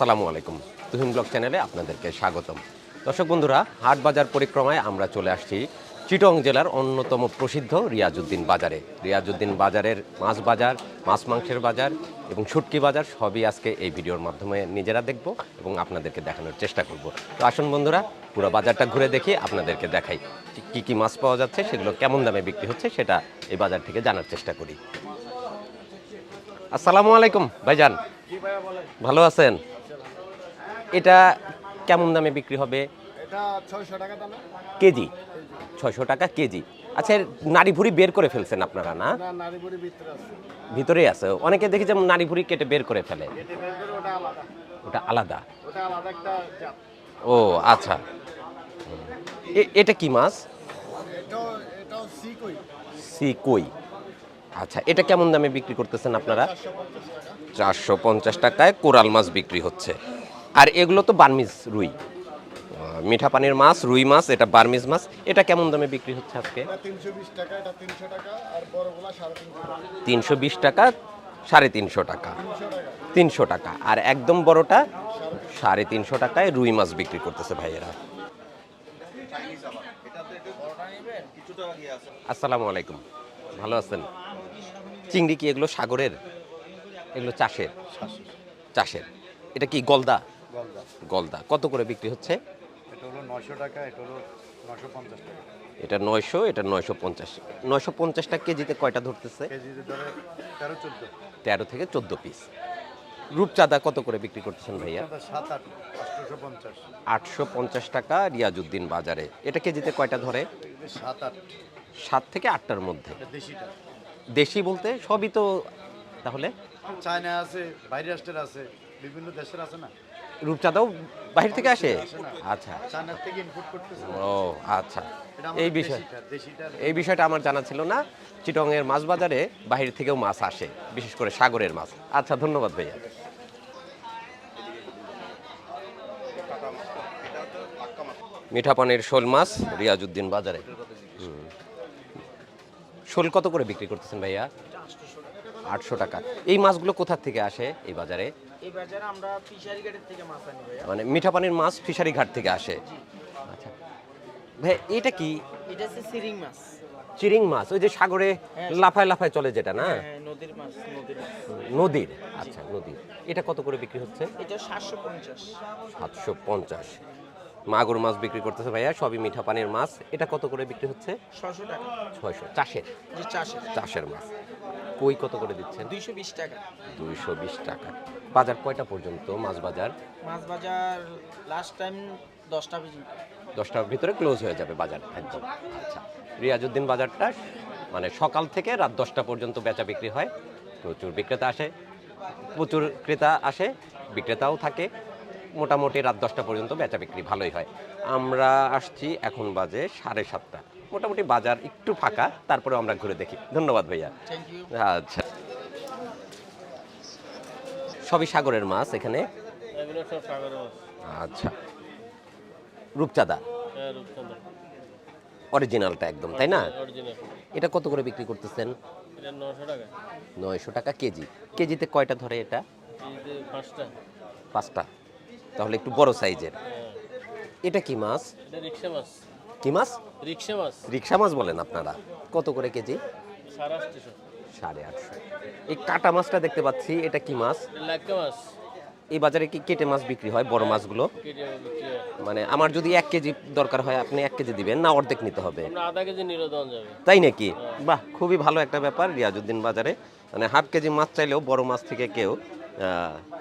আসসালামু আলাইকুম। তুহিন ব্লগ চ্যানেলে আপনাদেরকে স্বাগতম। দর্শক বন্ধুরা হাট বাজার পরিক্রমায় আমরা চলে আসছি চিটং জেলার অন্যতম প্রসিদ্ধ রিয়াজউদ্দিন বাজারে। রিয়াজউদ্দিন বাজারের মাছ বাজার মাছ মাংসের বাজার এবং শুটকি বাজার সবই আজকে এই ভিডিওর মাধ্যমে নিজেরা দেখব এবং আপনাদেরকে দেখানোর চেষ্টা করব। তো আসুন বন্ধুরা পুরো বাজারটা ঘুরে দেখি আপনাদেরকে দেখাই কি কি মাছ পাওয়া যাচ্ছে সেগুলো কেমন দামে বিক্রি হচ্ছে সেটা এই বাজার থেকে জানার চেষ্টা করি। আসসালামু আলাইকুম ভাইজান। ভালো আছেন? এটা কেমন দামে বিক্রি হবে? কেজি? ছয়শো টাকা কেজি। আচ্ছা নাড়ি ভুড়ি বের করে ফেলছেন আপনারা না? নারী ভিতরে আছে। ভিতরেই আছে। অনেকে দেখি যে নাড়ি ভুড়ি কেটে বের করে ফেলে। ওটা আলাদা। ও আচ্ছা। এটা কি মাছ? এটাও এটাও সি কই সি কই আচ্ছা এটা কেমন দামে বিক্রি করতেছেন আপনারা? চারশো পঞ্চাশ টাকায় কোরাল মাছ বিক্রি হচ্ছে। আর এগুলো তো বার্মিজ রুই। মিঠা পানির মাছ রুই মাছ এটা বার্মিজ মাছ। এটা কেমন দামে বিক্রি হচ্ছে আজকে? তিনশো বিশ টাকা সাড়ে তিনশো টাকা। তিনশো টাকা। আর একদম বড়টা সাড়ে তিনশো টাকায় রুই মাছ বিক্রি করতেছে ভাইয়েরা। আসসালামু আলাইকুম। ভালো আছেন? চিংড়ি কি এগুলো সাগরের? এগুলো চাষের। চাষের। এটা কি গলদা? গলদা। কত করে বিক্রি হচ্ছে? এটা হলো নশো টাকা এটা হলো নশো পঞ্চাশ টাকা। এটা নয়শো এটা নয়শো পঞ্চাশ। নয়শো পঞ্চাশটা কেজিতে কয়টা ধরতেছে? তেরো থেকে চোদ্দ পিস রূপচাঁদা কত করে বিক্রি করতেছেন ভাইয়া? আটশো পঞ্চাশ টাকা রিয়াজউদ্দিন বাজারে। এটা কেজিতে কয়টা ধরে? সাত থেকে আটটার মধ্যে। দেশি বলতে সবই তো তাহলে? চায়না আছে বাইরে রাষ্ট্রের আছে বিভিন্ন দেশের আছে না? রূপচাঁদাও বাহির থেকে আসে? আচ্ছা। ও আচ্ছা। এই বিষয় এই বিষয়টা আমার জানা ছিল না। চিটংয়ের মাছ বাজারে বাহির থেকেও মাছ আসে বিশেষ করে সাগরের মাছ। আচ্ছা ধন্যবাদ ভাইয়া। মিঠা পানির শোল মাছ রিয়াজউদ্দিন বাজারে। শোল কত করে বিক্রি করতেছেন ভাইয়া? আটশো টাকা। এই মাছগুলো কোথার থেকে আসে এই বাজারে? এই বাজারে আমরা ফিশারি গেটের থেকে মাছ আনি ভাইয়া। মানে মিঠা পানির মাছ ফিশারি ঘাট থেকে আসে। আচ্ছা। ভাই এটা কি? এটা হচ্ছে সিরিং মাছ। চিরিং মাছ ওই যে সাগরে লাফায় লাফায় চলে যেটা না? হ্যাঁ নদীর মাছ নদীর মাছ। নদীর আচ্ছা নদীর। এটা কত করে বিক্রি হচ্ছে? এটা সাতশো পঞ্চাশ। সাতশো পঞ্চাশ। মাগুর মাছ বিক্রি করতেছে ভাইয়া সবই মিঠা পানির মাছ। এটা কত করে বিক্রি হচ্ছে? ছশো টাকা। ছয়শো। চাষের? চাষের। মাছ। কই কত করে দিচ্ছেন? দুইশো বিশ টাকা। দুইশো বিশ টাকা। বাজার কয়টা পর্যন্ত মাছ বাজার? মাছ বাজার লাস্ট টাইম দশটা দশটার ভিতরে ক্লোজ হয়ে যাবে বাজার একদম। আচ্ছা রিয়াজউদ্দিন বাজারটা মানে সকাল থেকে রাত দশটা পর্যন্ত বেচা বিক্রি হয়। প্রচুর বিক্রেতা আসে। প্রচুর ক্রেতা আসে বিক্রেতাও থাকে। মোটামুটি রাত দশটা পর্যন্ত বেচা বিক্রি ভালোই হয়। আমরা আসছি এখন বাজে সাড়ে সাতটা। মোটামুটি বাজার একটু ফাঁকা তারপরে আমরা ঘুরে দেখি। ধন্যবাদ ভাইয়া। আচ্ছা। সবই সাগরের মাছ এখানে? আচ্ছা। রূপচাঁদা? হ্যাঁ অরিজিনালটা একদম তাই না? এটা কত করে বিক্রি করতেছেন? নয়শো টাকা। কেজি। কেজিতে কয়টা ধরে এটা? পাঁচটা। তাহলে একটু বড় সাইজের। এটা কি মাছ? কি মাছ? রিক্সা মাছ। রিক্সা মাছ বলেন আপনারা। কত করে কেজি? সাড়ে আটশো। এই কাটা মাছটা দেখতে পাচ্ছি এটা কি মাছ? মাছ। এই বাজারে কি কেটে মাছ বিক্রি হয় বড় মাছগুলো? মানে আমার যদি এক কেজি দরকার হয় আপনি এক কেজি দিবেন না অর্ধেক নিতে হবে? আধা কেজি তাই নাকি? বাহ খুবই ভালো একটা ব্যাপার রিয়াজউদ্দিন বাজারে। মানে হাফ কেজি মাছ চাইলেও বড় মাছ থেকে কেউ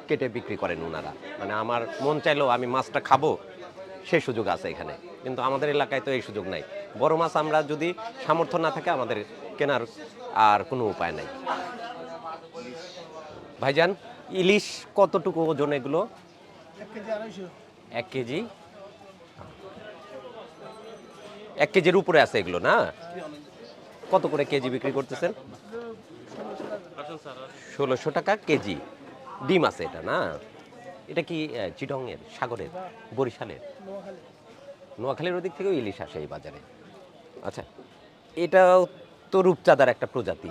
কেটে বিক্রি করেন ওনারা মানে আমার মন চাইলেও আমি মাছটা খাব, সে সুযোগ আছে এখানে। কিন্তু আমাদের এলাকায় তো এই সুযোগ নাই। বড় মাছ আমরা যদি সামর্থ্য না থাকে, আমাদের কেনার আর কোনো উপায় নাই। ভাইজান, ইলিশ কতটুকু ওজন এগুলো? এক কেজি এক কেজির উপরে আছে এগুলো, না? কত করে কেজি বিক্রি করতেছেন? ষোলোশো টাকা কেজি। ডিম আছে এটা, না? এটা কি চিটংয়ের, সাগরের, বরিশালের? নোয়াখালীর ওদিক থেকেও ইলিশ আসে এই বাজারে। আচ্ছা এটাও তো রূপচাঁদার একটা প্রজাতি।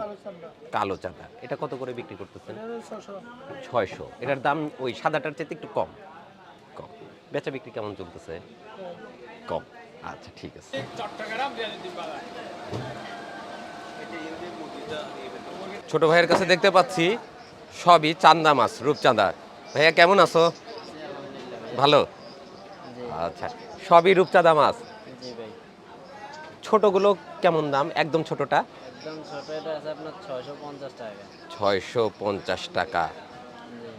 কালো চাঁদা। এটা কত করে বিক্রি করতেছেন? ছয়শো। এটার দাম ওই সাদাটার চেয়ে একটু কম। কম। বেচা বিক্রি কেমন চলতেছে? কম। আচ্ছা ঠিক আছে। ছোট ভাইয়ের কাছে দেখতে পাচ্ছি সবই চান্দা মাছ রূপচাঁদা। ভাইয়া কেমন আছো? ভালো? আচ্ছা সবই রূপচাঁদা মাছ? ছোটগুলো কেমন দাম? একদম ছোটটা? ছয়শো পঞ্চাশ টাকা।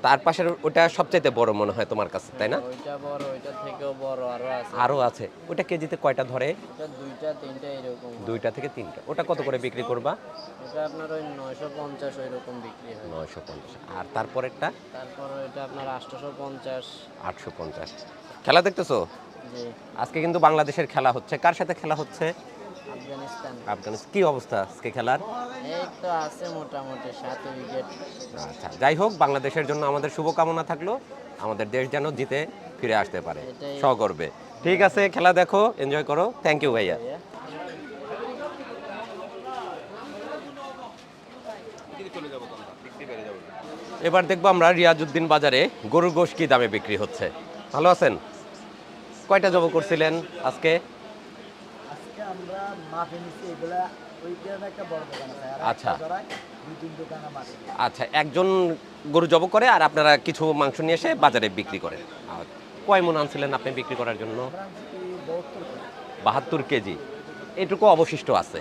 তার পাশের ওটা সবচাইতে বড় মনে হয় তোমার কাছে তাই না? ওইটা বড় ওইটা থেকেও বড় আরও আছে। আরও আছে। ওটা কেজিতে কয়টা ধরে? দুইটা তিনটা এরকম দুইটা থেকে তিনটা। ওটা কত করে বিক্রি করবা? এটা আপনার ওই বিক্রি হয়। আর তারপরেরটা? তারপর ওইটা আপনার আটশোশো পঞ্চাশ। আটশো পঞ্চাশ। খেলা দেখতেছো? জি। আজকে কিন্তু বাংলাদেশের খেলা হচ্ছে। কার সাথে খেলা হচ্ছে? আফগানিস্তান। আফগানিস্তান। কি অবস্থা আজকে খেলার? এই তো আছে মোটামুটি সাত উইকেট। আচ্ছা যাই হোক বাংলাদেশের জন্য আমাদের শুভকামনা থাকল। আমাদের দেশ যেন জিতে ফিরে আসতে পারে। সগর্বে। ঠিক আছে খেলা দেখো এনজয় করো। থ্যাংক ইউ ভাইয়া। এবার দেখব আমরা রিয়াজউদ্দিন বাজারে গরুর গোশ কি দামে বিক্রি হচ্ছে। ভালো আছেন? কয়টা জব করছিলেন আজকে? এগুলা আচ্ছা। আচ্ছা একজন গরু জব করে আর আপনারা কিছু মাংস নিয়ে এসে বাজারে বিক্রি করেন। কয় মন আনছিলেন আপনি বিক্রি করার জন্য? বহত্তর কেজি। এটুকু অবশিষ্ট আছে।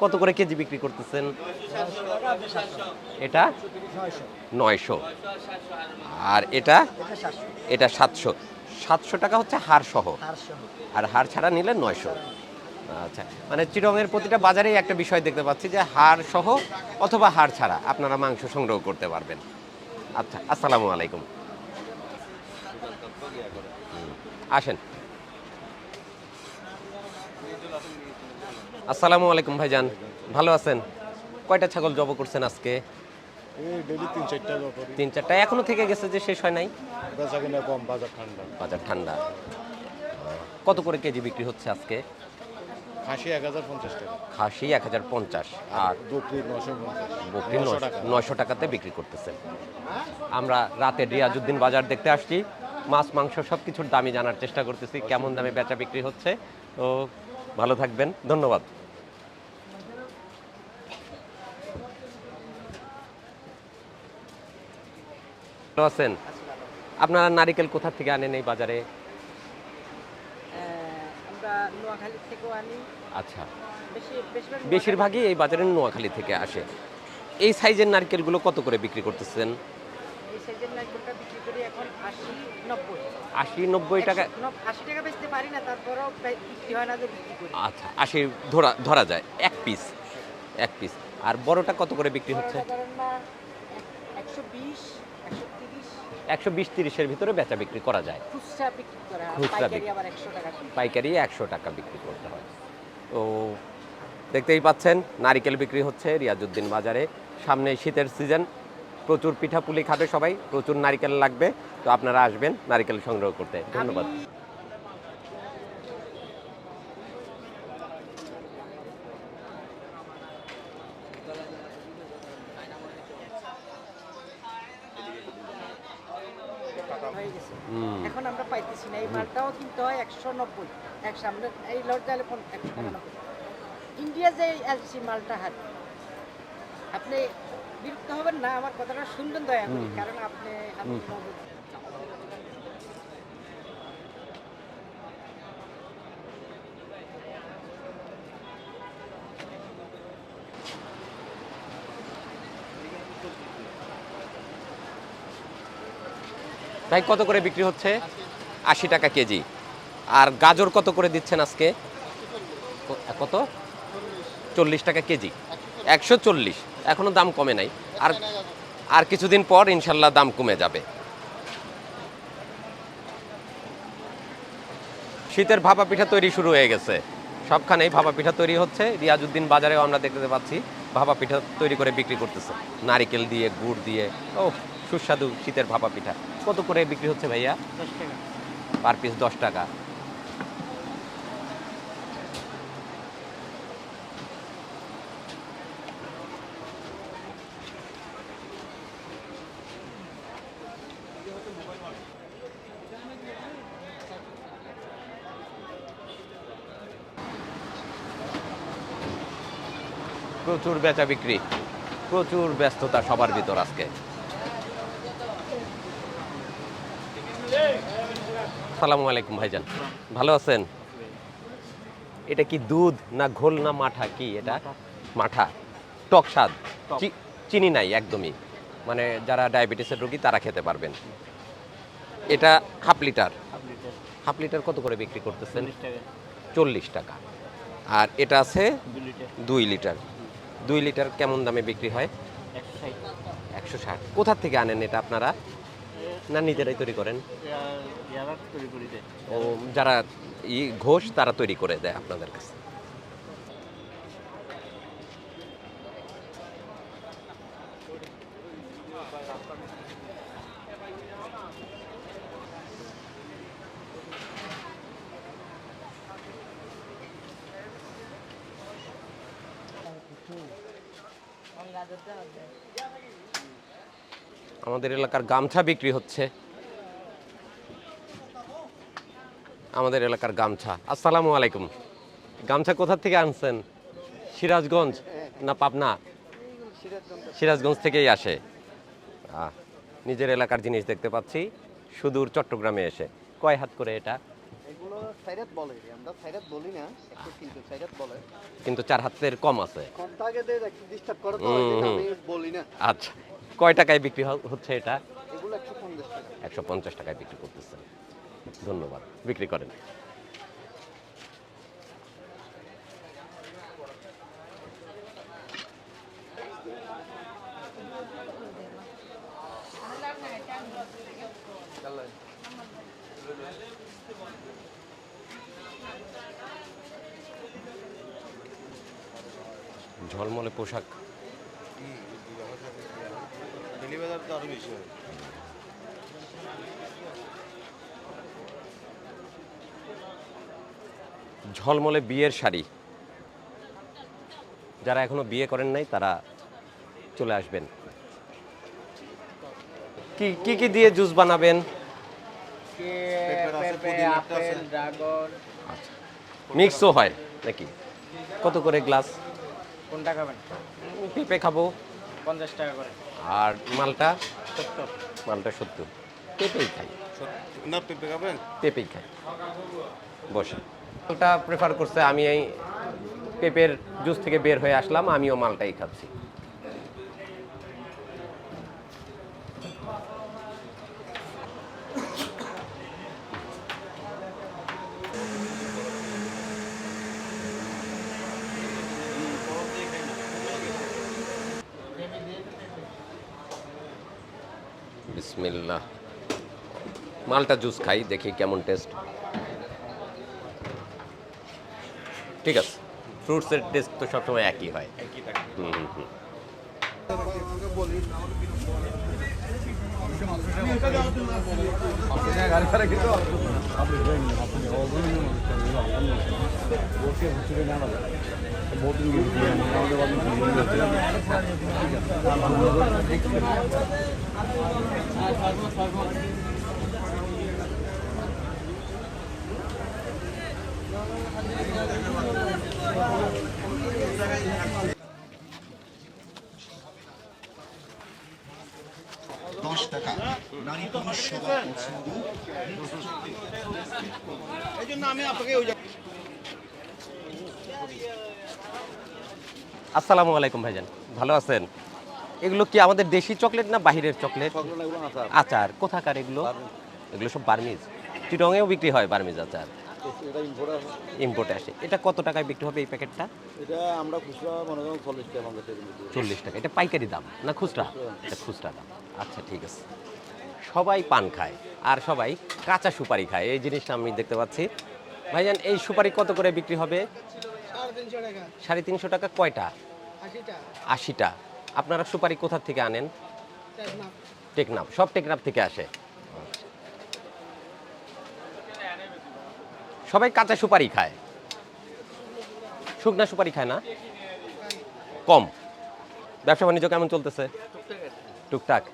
কত করে কেজি বিক্রি করতেছেন? এটা? নয়শো। আর এটা? এটা সাতশো। সাতশো। টাকা হচ্ছে হাড় সহ আর হাড় ছাড়া নিলে নয়শো। আচ্ছা। মানে চিরঙের প্রতিটা বাজারেই একটা বিষয় দেখতে পাচ্ছি যে হাড় সহ অথবা হাড় ছাড়া আপনারা মাংস সংগ্রহ করতে পারবেন। আচ্ছা আসসালামু আলাইকুম। আসেন। আসসালামু আলাইকুম ভাইজান ভালো আছেন? কয়টা ছাগল জব করছেন আজকে? তিন চারটা এখনও থেকে গেছে যে শেষ হয় নাই? ঠান্ডা। বাজার ঠান্ডা। কত করে কেজি বিক্রি হচ্ছে আজকে? খাসি এক হাজার পঞ্চাশ টাকা। খাসি এক হাজার পঞ্চাশ আর বকরি নশো বকরি নশো টাকাতে বিক্রি করতেছেন আমরা রাতে রিয়াজুদ্দিন বাজার দেখতে আসছি। মাছ মাংস সব কিছুর দামই জানার চেষ্টা করতেছি কেমন দামে বেচা বিক্রি হচ্ছে। তো ভালো থাকবেন ধন্যবাদ। আছেন? আপনারা নারিকেল কোথা থেকে আনেন এই বাজারে? নোয়াখালী থেকেও আনি। আচ্ছা। বেশিরভাগই এই বাজারের নোয়াখালী থেকে আসে। এই সাইজের নারকেলগুলো কত করে বিক্রি করতেছেন? এই সাইজের নারকেলটা বিক্রি করি এখন আশি নব্বই। আশি নব্বই টাকা আশি টাকা বেচতে পারি না তারপরেও বিক্রি হয় না যে বিক্রি করি। আচ্ছা আশি ধরা ধরা যায় এক পিস এক পিস আর বড়টা কত করে বিক্রি হচ্ছে? একশো বিশ একশো বিশ তিরিশের ভিতরে বেচা বিক্রি করা যায়। খুচরা পাইকারি একশো টাকা বিক্রি করতে হয়। তো দেখতেই পাচ্ছেন নারিকেল বিক্রি হচ্ছে রিয়াজুদ্দিন বাজারে। সামনে শীতের সিজন প্রচুর পিঠাপুলি খাবে সবাই প্রচুর নারিকেল লাগবে। তো আপনারা আসবেন নারিকেল সংগ্রহ করতে। ধন্যবাদ। হয়ে গেছে। এখন আমরা পাইতেছি না। এই মালটাও কিনতে হয় একশো নব্বই। একশো আমরা এই লট গেলে একশো টাকা নব্বই ইন্ডিয়া যে এলসি মালটা হাত আপনি বিরক্ত হবেন না? আমার কথাটা শুনবেন দয়া করে কারণ আপনি আপনি ভাই কত করে বিক্রি হচ্ছে? আশি টাকা কেজি। আর গাজর কত করে দিচ্ছেন আজকে? কত? চল্লিশ টাকা কেজি। একশো চল্লিশ। এখনও দাম কমে নাই। আর আর কিছুদিন পর ইনশাল্লাহ দাম কমে যাবে। শীতের ভাপা পিঠা তৈরি শুরু হয়ে গেছে। সবখানেই ভাপা পিঠা তৈরি হচ্ছে। রিয়াজুদ্দিন বাজারেও আমরা দেখতে পাচ্ছি ভাপা পিঠা তৈরি করে বিক্রি করতেছে। নারিকেল দিয়ে, গুড় দিয়ে। ও সুস্বাদু শীতের ভাপা পিঠা কত করে বিক্রি হচ্ছে ভাইয়া? পার পিস দশ টাকা। প্রচুর বেচা বিক্রি প্রচুর ব্যস্ততা সবার ভিতর আজকে। সালামু আলাইকুম ভাইজান। ভালো আছেন? এটা কি দুধ না ঘোল না মাঠা? কি এটা? মাঠা। টক স্বাদ। চিনি নাই একদমই। মানে যারা ডায়াবেটিসের রোগী তারা খেতে পারবেন। এটা হাফ লিটার। Half litre. কত করে বিক্রি করতেছেন? চল্লিশ টাকা। আর এটা আছে দুই লিটার। দুই লিটার। কেমন দামে বিক্রি হয়? একশো ষাট। কোথার থেকে আনেন এটা আপনারা? না নিজেরাই তৈরি করেন? ও, যারা ই ঘোষ, তারা তৈরি করে দেয় আপনাদের কাছে? আমাদের এলাকার গামছা বিক্রি হচ্ছে। আমাদের এলাকার গামছা। আসসালামু আলাইকুম। গামছা কোথা থেকে আনছেন? সিরাজগঞ্জ না পাবনা? সিরাজগঞ্জ থেকেই আসে। নিজের এলাকার জিনিস দেখতে পাচ্ছি। সুদূর চট্টগ্রামে এসে। কয় হাত করে এটা? কিন্তু চার হাতের কম আছে। আচ্ছা কয় টাকায় বিক্রি হচ্ছে এটা? একশো পঞ্চাশ টাকায় বিক্রি করতেছেন ধন্যবাদ। বিক্রি করেন। ঝলমলে পোশাক ডেলিভারি তো আরও বেশি হয় ঝলমলে বিয়ের শাড়ি। যারা এখনও বিয়ে করেন নাই তারা চলে আসবেন। কি কি কি দিয়ে জুস বানাবেন? ড্রাগন। মিক্সও হয় নাকি? কত করে গ্লাস? কোনটা খাবেন? পেঁপে খাব। পঞ্চাশ টাকা করে। আর মালটা? সত্তর। মালটা সত্তর। পেঁপেই খাই। না পেঁপে খাবেন? পেঁপেই খাই। বসে মালটা প্রেফার করছে, আমি এই পেঁপের জুস থেকে বের হয়ে আসলাম, আমিও মালটাই খাচ্ছি। বিসমিল্লাহ। মালটা জুস খাই, দেখি কেমন টেস্ট ঠিক আছে। ফ্রুটসের টেস্ট তো সবসময় একই হয়। হুম হুম হুম। দশ টাকা। নারী পুরুষ সবার পছন্দ। আসসালামু আলাইকুম ভাইজান। ভালো আছেন? এগুলো কি আমাদের দেশি চকলেট না বাহিরের চকলেট? আচার। কোথাকার এগুলো? এগুলো সব বার্মিজ। চিটংয়েও বিক্রি হয় বার্মিজ আচার। ইম্পোর্ট ইম্পোর্টে আসে। এটা কত টাকায় বিক্রি হবে এই প্যাকেটটা? এটা আমরা খুচরা মনে করেন চল্লিশ টাকা। চল্লিশ টাকা। এটা পাইকারি দাম না খুচরা? এটা খুচরা দাম। আচ্ছা ঠিক আছে। সবাই পান খায় আর সবাই কাঁচা সুপারি খায়। এই জিনিসটা আমি দেখতে পাচ্ছি। ভাইজান এই সুপারি কত করে বিক্রি হবে? সাড়ে তিনশো টাকা। কয়টা? আশিটা। আপনারা সুপারি কোথা থেকে আনেন? টেকনাফ। সব টেকনাফ থেকে আসে। সবাই কাঁচা সুপারি খায়। শুকনা সুপারি খায় না? কম। ব্যবসা বাণিজ্য কেমন চলতেছে? টুকটাক।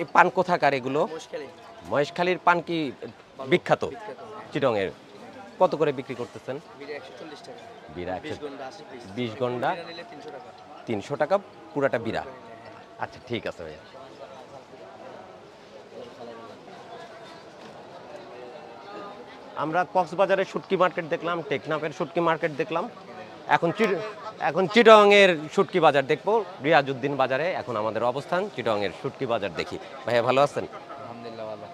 এই পান কোথাকার এগুলো? মহেশখালীর পান কি বিখ্যাত? চিটংয়ের। কত করে বিক্রি করতেছেন? বিরা বিশ গন্ডা তিনশো টাকা। তিনশো টাকা পুরাটা বিরা আচ্ছা ঠিক আছে ভাইয়া। আমরা কক্সবাজারের শুটকি মার্কেট দেখলাম টেকনাফের শুটকি মার্কেট দেখলাম। এখন এখন চিটংয়ের শুটকি বাজার দেখব রিয়াজউদ্দিন বাজারে এখন আমাদের অবস্থান চিটংয়ের শুটকি বাজার দেখি। ভাইয়া ভালো আছেন? আলহামদুলিল্লাহ ভালো।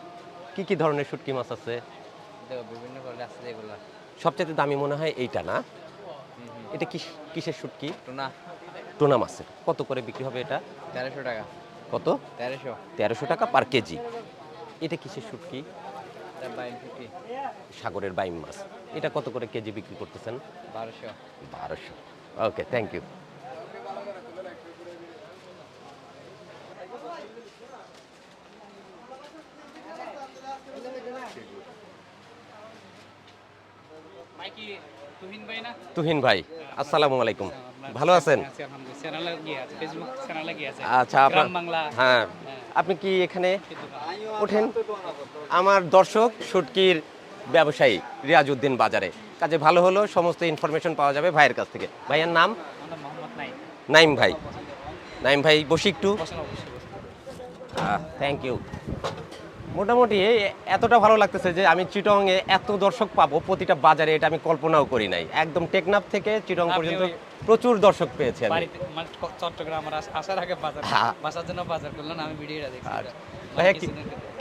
কি কি ধরনের শুটকি মাছ আছে? বিভিন্ন আছে যেগুলো। সবচেয়ে দামি মনে হয় এইটা না? এটা কি কিসের শুটকি? টোনা। টোনা মাছের। কত করে বিক্রি হবে এটা? তেরোশো টাকা। কত? তেরোশো। তেরোশো টাকা পার কেজি। এটা কিসের শুটকি? সাগরের বাইম মাছ। এটা কত করে কেজি বিক্রি করতেছেন? বারোশো। বারোশো। ওকে থ্যাংক ইউ তুহিন ভাই আসসালামু আলাইকুম। ভালো আছেন? আচ্ছা আপনার হ্যাঁ। আপনি কি এখানে ওঠেন? আমার দর্শক, শুটকির ব্যবসায়ী রিয়াজউদ্দিন বাজারে। কাজে ভালো হলো, সমস্ত ইনফরমেশন পাওয়া যাবে ভাইয়ের কাছ থেকে। ভাইয়ের নাম? নাইম ভাই। নাইম ভাই, বসি একটু। থ্যাংক ইউ মোটামুটি এতটা ভালো লাগতেছে যে আমি চিটংয়ে এত দর্শক পাবো প্রতিটা বাজারে এটা আমি কল্পনাও করি নাই একদম টেকনাফ থেকে চিটং পর্যন্ত প্রচুর দর্শক পেয়েছি আমি মানে চট্টগ্রাম আসার আগে বাজার হ্যাঁ। বাসার জন্য বাজার করলাম আমি ভিডিওটা। এটা। ভাইয়া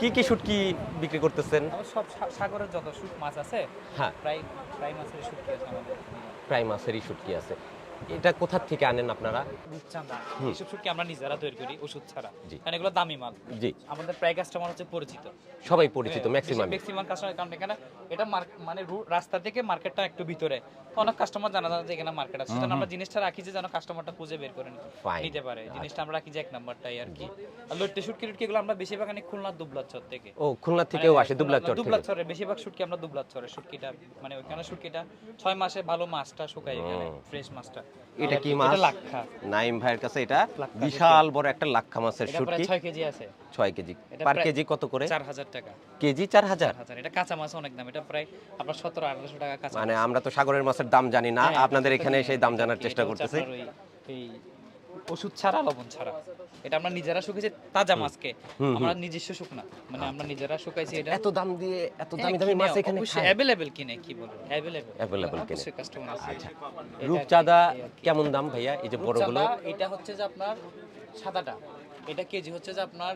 কি। কি শুটকি বিক্রি করতেছেন সব সাগরের যত শুট মাছ আছে হ্যাঁ প্রায় প্রায় মাছের শুট আছে আমাদের প্রায় মাছেরই শুটকি আছে এটা কোথা থেকে আনেন আপনারা? রূপচাঁদা আমরা নিজেরা তৈরি করি ওষুধ ছাড়া। কারণ এগুলো দামি মাল। জি। আমাদের প্রায় কাস্টমার হচ্ছে পরিচিত। সবাই পরিচিত ম্যাক্সিমাম ম্যাক্সিমাম কাস্টমার কারণ এখানে এটা মানে রাস্তা থেকে মার্কেটটা একটু ভিতরে। অনেক কাস্টমার জানা যায় যে এখানে মার্কেট আছে। সেজন্য আমরা জিনিসটা রাখি যে যেন কাস্টমারটা খুঁজে বের করে নিতে পারে। জিনিসটা আমরা রাখি যে এক নাম্বারটাই আর কি। আর লইট্টে শুটকি টুটকি এগুলো আমরা বেশিরভাগ আনি খুলনা দুবলাচর থেকে। ও খুলনা থেকেও আসে দুবলাচর থেকে। দুবলাচরের বেশিরভাগ শুটকি আমরা দুবলাচরের মানে ওইখানে শুটকিটা ছয় মাসে ভালো মাছটা শুকাই এখানে ফ্রেশ মাছটা। এটা কি মাছ? লাক্ষা। নাইম ভাইয়ের কাছে এটা বিশাল বড় একটা লাক্ষা মাছের এটা প্রায় শুটকি ছয় কেজি আছে। 6 কেজি। পার কেজি কত করে? চার হাজার টাকা। কেজি চার হাজার হাজার এটা কাঁচা মাছ অনেক দাম। এটা প্রায় আপনার সতেরো আঠারোশো টাকা কাঁচা মানে আমরা তো সাগরের মাছের দাম জানি না। হ্যাঁ, আপনাদের এখানে সেই দাম জানার চেষ্টা করতেছি। এই ওষুধ ছাড়া লবণ ছাড়া। এটা আমরা নিজেরা শুকিয়েছি তাজা মাছকে। আমরা নিজস্ব শুকনা মানে আমরা নিজেরা শুকাইছি এটা। এত দাম দিয়ে এত হ্যাঁ, দামি দামি মাছ এখানে অবশ্যই খায়? অ্যাভেলেবেল কিনে কি বলব? কিনে। কাস্টমার আছে। এটা রূপচাঁদা কেমন দাম ভাইয়া? এই যে বড়গুলো। এটা হচ্ছে যে আপনার সাদাটা। এটা কেজি হচ্ছে যে আপনার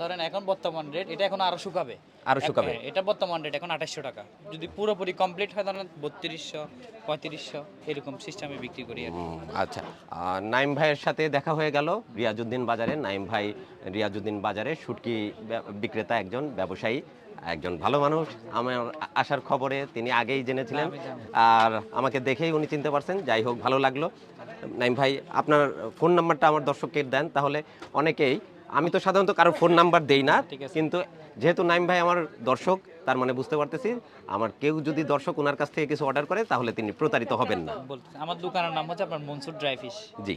ধরেন এখন বর্তমান রেট এটা এখন আরও শুকাবে। আরও শুকাবে? হ্যাঁ, এটা বর্তমান রেট এখন আঠাশশো টাকা। যদি পুরোপুরি কমপ্লিট হয় ধরেন বত্রিশশো পঁয়ত্রিশশো এরকম সিস্টেমে বিক্রি করি আচ্ছা। নাইম ভাইয়ের সাথে দেখা হয়ে গেল রিয়াজুদ্দিন বাজারে। নাইম ভাই রিয়াজুদ্দিন বাজারে শুটকি বিক্রেতা একজন ব্যবসায়ী একজন ভালো মানুষ। আমার আসার খবরে তিনি আগেই জেনেছিলেন। আর আমাকে দেখেই উনি চিনতে পারছেন। যাই হোক ভালো লাগল। নাইম ভাই আপনার ফোন নাম্বারটা আমার দর্শককে দেন। তাহলে অনেকেই আমি তো সাধারণত কারও ফোন নাম্বার দেই না কিন্তু যেহেতু নাইম ভাই আমার দর্শক তার মানে বুঝতে পারতেছি আমার কেউ যদি দর্শক ওনার কাছ থেকে কিছু অর্ডার করে তাহলে তিনি প্রতারিত হবেন না। আমার দোকানের নাম হচ্ছে আপনার মনসুর ড্রাই ফিশ। জি।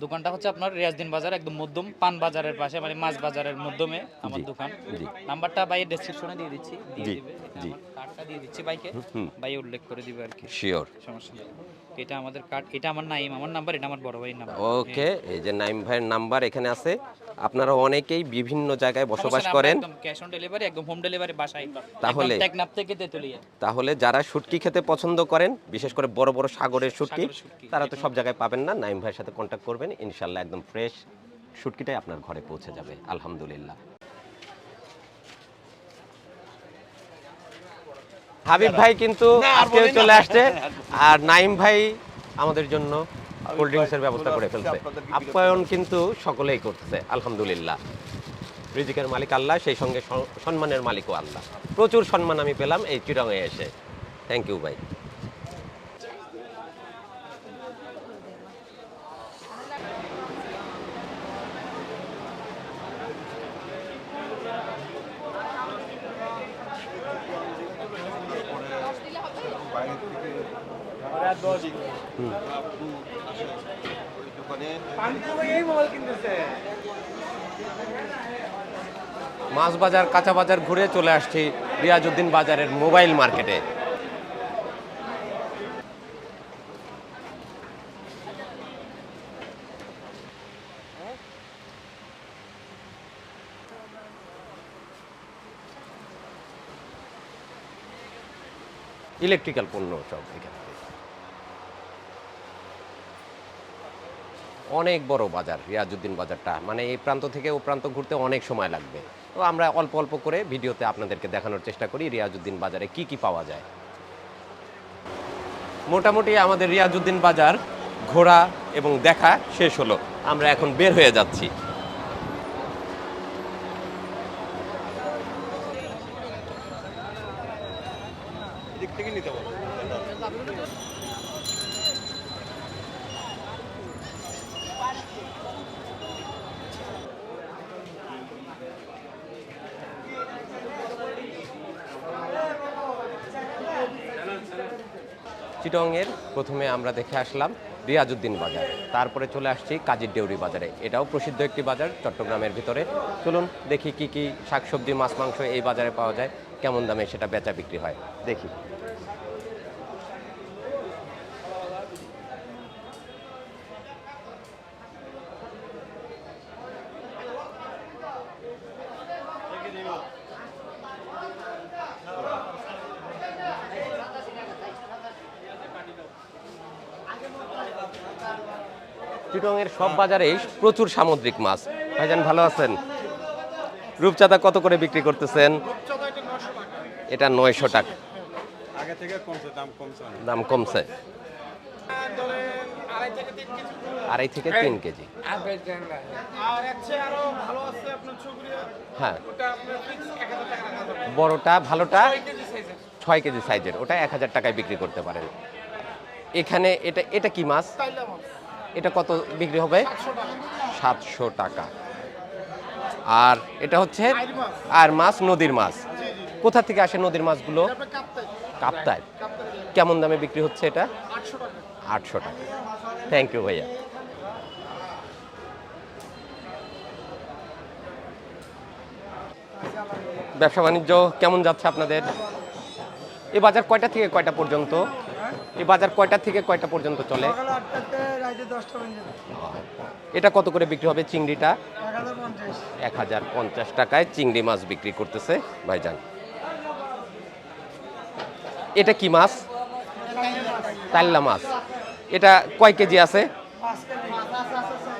দোকানটা হচ্ছে আপনার রিয়াজদিন বাজার একদম মধ্যম পান বাজারের পাশে মানে মাছ বাজারের মধ্যমে আমার দোকান। নাম্বারটা বাইয়ের ডেসক্রিপশনে দিয়ে দিচ্ছি জি, জি। কার্ডটা দিয়ে দিচ্ছি হুম। বাই উল্লেখ করে দিবে আর কি। শিওর সমস্যা নেই। এটা আমাদের কার্ড এটা আমার নাইম আমার নাম্বার এটা আমার বড় ভাইয়ের নাম্বার। ওকে এই যে নাইম ভাইয়ের নাম্বার এখানে আছে। আপনারা অনেকেই বিভিন্ন জায়গায় বসবাস করেন। ক্যাশ অন ডেলিভারি একদম হোম ডেলিভারি বাসায়। তাহলে- টেকনাফ থেকে তেতুলিয়া তাহলে যারা শুটকি খেতে পছন্দ করেন বিশেষ করে বড় বড় সাগরের শুটকি সাগরের শুটকি, তারা তো সব জায়গায় পাবেন না। নাইম ভাইয়ের সাথে কন্ট্যাক্ট করবেন। ইনশাল্লাহ একদম ফ্রেশ শুটকিটাই আপনার ঘরে পৌঁছে যাবে। আলহামদুলিল্লাহ। হাবিব ভাই কিন্তু আজকে চলে আসছে। আর নাইম ভাই আমাদের জন্য কোল্ড ড্রিঙ্কসের ব্যবস্থা করে ফেলছে। আপ্যায়ন কিন্তু সকলেই করতেছে আলহামদুলিল্লাহ। রিজিকের মালিক আল্লাহ সেই সঙ্গে সম্মানের মালিকও আল্লাহ। প্রচুর সম্মান আমি পেলাম এই চিরঙে এসে। থ্যাংক ইউ ভাই। মাছ বাজার কাঁচা বাজার ঘুরে চলে আসছি রিয়াজুদ্দিন বাজারের মোবাইল মার্কেটে। ইলেকট্রিক্যাল পণ্য সব এখানে। অনেক বড় বাজার রিয়াজুদ্দিন বাজারটা। মানে এই প্রান্ত থেকে ও প্রান্ত ঘুরতে অনেক সময় লাগবে। তো আমরা অল্প অল্প করে ভিডিওতে আপনাদেরকে দেখানোর চেষ্টা করি রিয়াজুদ্দিন বাজারে কি কি পাওয়া যায়। মোটামুটি আমাদের রিয়াজুদ্দিন বাজার ঘোরা এবং দেখা শেষ হলো। আমরা এখন বের হয়ে যাচ্ছি। চিটংয়ের প্রথমে আমরা দেখে আসলাম রিয়াজুদ্দিন বাজার। তারপরে চলে আসছি কাজীর ডেউরি বাজারে। এটাও প্রসিদ্ধ একটি বাজার চট্টগ্রামের ভিতরে। চলুন দেখি কি কি শাকসবজি, মাছ, মাংস এই বাজারে পাওয়া যায়, কেমন দামে সেটা বেচা বিক্রি হয়। দেখি। চিটংয়ের সব বাজারেই প্রচুর সামুদ্রিক মাছ। ভাইজান ভালো আছেন? রূপচাঁদা কত করে বিক্রি করতেছেন? এটা নয়শো টাকা। আগে থেকে কমছে দাম কমছে দাম কমছে। আড়াই থেকে তিন কেজি। হ্যাঁ। বড়টা ভালোটা ছয় কেজি সাইজের। ওটা এক হাজার টাকায় বিক্রি করতে পারেন। এখানে এটা এটা কি মাছ? এটা কত বিক্রি হবে? সাতশো টাকা। আর এটা হচ্ছে আর মাছ, নদীর মাছ। কোথা থেকে আসে নদীর মাছগুলো? কাপ্তায়। কেমন দামে বিক্রি হচ্ছে এটা? আটশো টাকা। থ্যাংক ইউ ভাইয়া। ব্যবসা বাণিজ্য কেমন যাচ্ছে আপনাদের? এই বাজার কয়টা থেকে কয়টা পর্যন্ত? এই বাজার কয়টা থেকে কয়টা পর্যন্ত চলে? এটা কত করে বিক্রি হবে চিংড়িটা? এক হাজার পঞ্চাশ টাকায় চিংড়ি মাছ বিক্রি করতেছে ভাইজান। এটা কি মাছ? তাল্লা মাছ। এটা কয় কেজি আছে?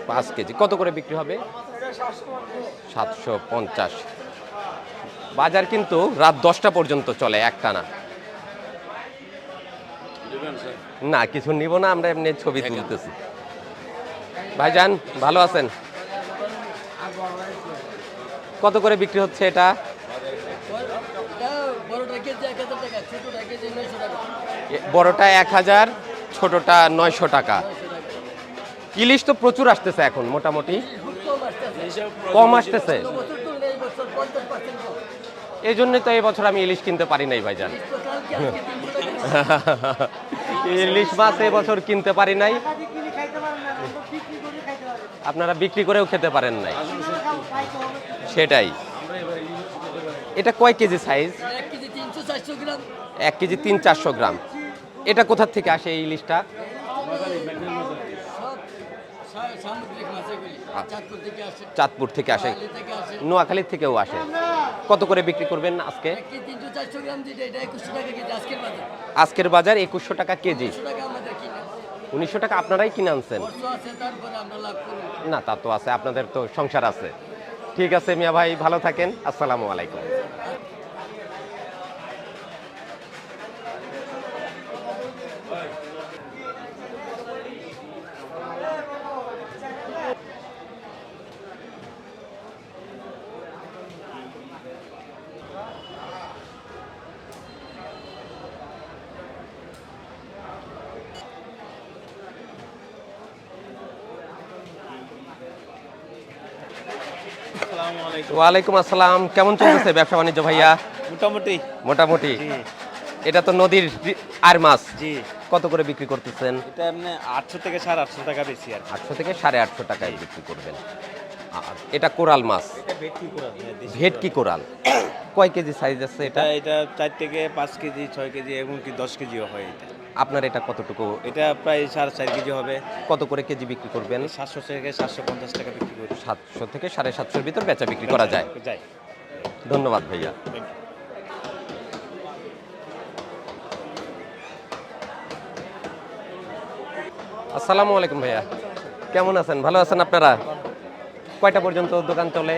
পাঁচ কেজি। কত করে বিক্রি হবে? সাতশো পঞ্চাশ। বাজার কিন্তু রাত দশটা পর্যন্ত চলে একটানা। না কিছু নিব না আমরা এমনি ছবি তুলতেছি। ভাইজান ভালো আছেন? কত করে বিক্রি হচ্ছে এটা? বড়টা এক হাজার ছোটটা নয়শো টাকা। ইলিশ তো প্রচুর আসতেছে এখন মোটামুটি। কম আসতেছে। এই জন্যই তো এই বছর আমি ইলিশ কিনতে পারি নাই ভাইজান। ইলিশ মাছ বছর কিনতে পারি নাই। আপনারা বিক্রি করেও খেতে পারেন নাই। সেটাই। এটা কয় কেজি সাইজ এক কেজি তিন চারশো গ্রাম। এটা কোথার থেকে আসে এই ইলিশটা? চাঁদপুর থেকে আসে। চাঁদপুর থেকে আসে। নোয়াখালীর থেকেও আসে। কত করে বিক্রি করবেন আজকে? আজকের বাজার। একুশশো টাকা কেজি। উনিশশো টাকা আপনারাই কিনে আনছেন? না তা তো আছে আপনাদের তো সংসার আছে। ঠিক আছে মিয়া ভাই ভালো থাকেন। আসসালামু আলাইকুম। ওয়ালাইকুম আসসালাম। কেমন চলতেছে ব্যবসা বাণিজ্য ভাইয়া? মোটামুটি। মোটামুটি। এটা তো নদীর আর মাছ। জি। কত করে বিক্রি করতেছেন? এটা এমনি আটশো থেকে সাড়ে আটশো টাকা বেশি আর আটশো থেকে সাড়ে আটশো টাকায় বিক্রি করবেন। এটা কোরাল মাছ। ভেটকি করা কোরাল। কয় কেজি সাইজ আছে এটা? এটা চার থেকে পাঁচ কেজি ছয় কেজি এমনকি দশ কেজিও হয় এটা। আপনার এটা কতটুকু? এটা প্রায় সাড়ে চার কেজি হবে। কত করে কেজি বিক্রি করবেন? সাতশো থেকে সাতশো পঞ্চাশ টাকা বিক্রি করি। সাতশো থেকে সাড়ে সাতশোর ভিতর বেচা বিক্রি করা যায়। যায় ধন্যবাদ ভাইয়া। আসসালামু আলাইকুম ভাইয়া। কেমন আছেন? ভালো আছেন আপনারা? কয়টা পর্যন্ত দোকান চলে?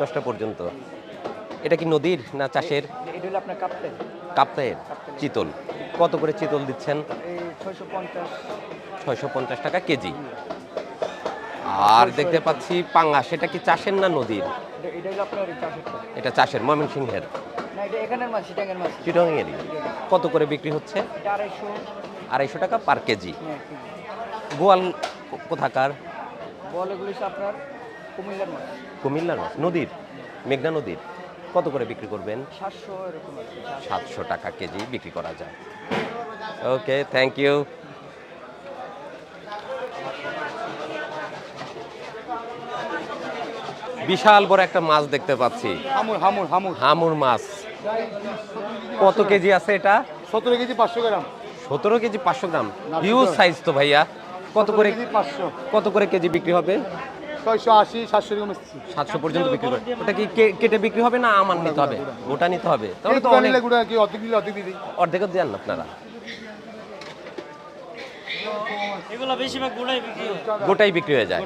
দশটা পর্যন্ত। এটা কি নদীর না চাষের? কাপ্তায়ের চিতল। কত করে চিতল দিচ্ছেন? ছয়শো পঞ্চাশ। টাকা কেজি। আর দেখতে পাচ্ছি পাঙ্গা সেটা কি চাষের না নদীর? এটা চাষের ময়মনসিংহের। চিটংয়েরই। কত করে বিক্রি হচ্ছে? আড়াইশো। টাকা পার কেজি। হ্যাঁ গোয়াল কোথাকার? আপনার কুমিল্লার মাছ। কুমিল্লার মাছ নদীর? মেঘনা নদীর। কত করে বিক্রি করবেন? সাতশো টাকা কেজি বিক্রি করা যায়। ওকে থ্যাংক ইউ বিশাল বড় একটা মাছ দেখতে পাচ্ছি। হামুর হামুর হামুর। হামুর মাছ। কত কেজি আছে এটা? সতেরো কেজি পাঁচশো গ্রাম। সতেরো কেজি পাঁচশো গ্রাম। হিউজ সাইজ তো ভাইয়া। কত করে পাঁচশো। কত করে কেজি বিক্রি হবে? ছয়শো আশি সাতশো এরকম সাতশো পর্যন্ত বিক্রি করে ওটা কি কেটে বিক্রি হবে না আমার নিতে হবে? গোটা নিতে হবে। তাহলে তো অনেক অর্ধেক দিলে অর্ধেক দিয়ে অর্ধেক দেন আপনারা। এগুলো বেশিরভাগ গুড়াই বিক্রি হয়। গোটাই বিক্রি হয়ে যায়।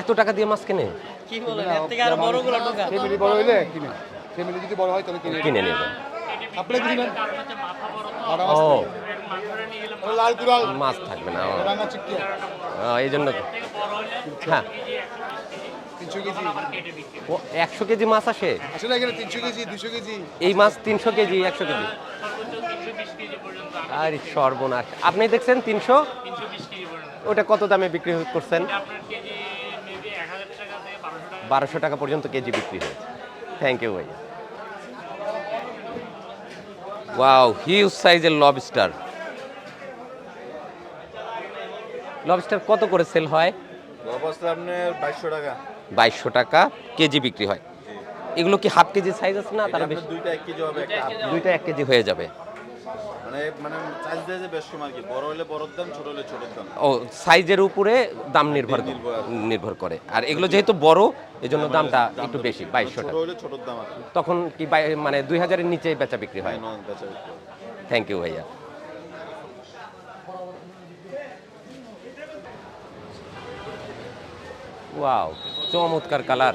এত টাকা দিয়ে মাছ কেনে? কি বলেন এর থেকে আরও বড়গুলো ঢোকা। ফ্যামিলি বড় হইলে কিনে। ফ্যামিলি যদি বড় হয় তাহলে কিনে। কিনে নেবেন আপনি কি নেন। ও। লাল মাছ থাকবে না এই জন্য হ্যাঁ। একশো কেজি মাছ আসে? আসলে তিনশো কেজি দুশো কেজি। এই মাছ তিনশো কেজি একশো কেজি? আরে সর্বনাশ। আপনি দেখছেন তিনশো? ওটা কত দামে বিক্রি করছেন? বারোশো টাকা। পর্যন্ত কেজি বিক্রি হয়েছে। থ্যাংক ইউ ভাই ওয়াও হিউজ সাইজের লবস্টার লবস্টার কত করে সেল হয়? বাইশশো টাকা। বাইশশো টাকা কেজি বিক্রি হয়। এগুলো কি হাফ কেজি সাইজ আছে না তারা বেশি? দুইটা এক কেজি হবে একটা দুইটা এক কেজি হয়ে যাবে। মানে মানে চার্জ দিয়ে যে বেশ সময় কি বড় হলে বড়র দাম ছোট হলে ছোটর দাম। ও সাইজের উপরে দাম নির্ভর নির্ভর করে। আর এগুলো যেহেতু বড় এজন্য দামটা একটু বেশি। বাইশশো টাকা। হলে ছোটর দাম তখন কি মানে দুই হাজারের নিচে বেচা বিক্রি হয়। থ্যাংক ইউ ভাইয়া। ওয়াও চমৎকার কালার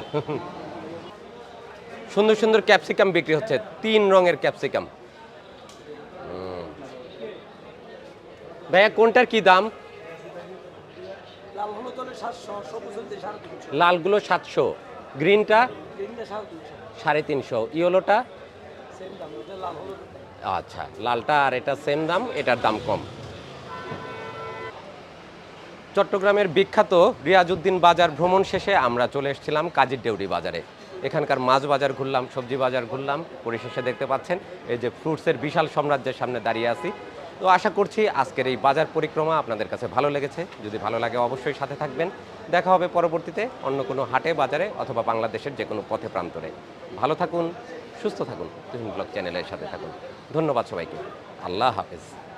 সুন্দর সুন্দর ক্যাপসিকাম বিক্রি হচ্ছে তিন রঙের ক্যাপসিকাম ভাইয়া কোনটার কি দাম? লালগুলো সাতশো। গ্রিনটা? সাড়ে তিনশো। ইয়েলোটা? আচ্ছা লালটা আর এটা সেম দাম এটার দাম কম। চট্টগ্রামের বিখ্যাত রিয়াজউদ্দিন বাজার ভ্রমণ শেষে আমরা চলে এসেছিলাম কাজীর ডেউরি বাজারে। এখানকার মাছ বাজার ঘুরলাম সবজি বাজার ঘুরলাম পরিশেষে দেখতে পাচ্ছেন এই যে ফ্রুটসের বিশাল সাম্রাজ্যের সামনে দাঁড়িয়ে আছি। তো আশা করছি আজকের এই বাজার পরিক্রমা আপনাদের কাছে ভালো লেগেছে। যদি ভালো লাগে অবশ্যই সাথে থাকবেন। দেখা হবে পরবর্তীতে অন্য কোনো হাটে, বাজারে অথবা বাংলাদেশের যে কোনো পথে প্রান্তরে। ভালো থাকুন, সুস্থ থাকুন। তুহিন ব্লগ চ্যানেলের সাথে থাকুন। ধন্যবাদ সবাইকে। আল্লাহ হাফেজ।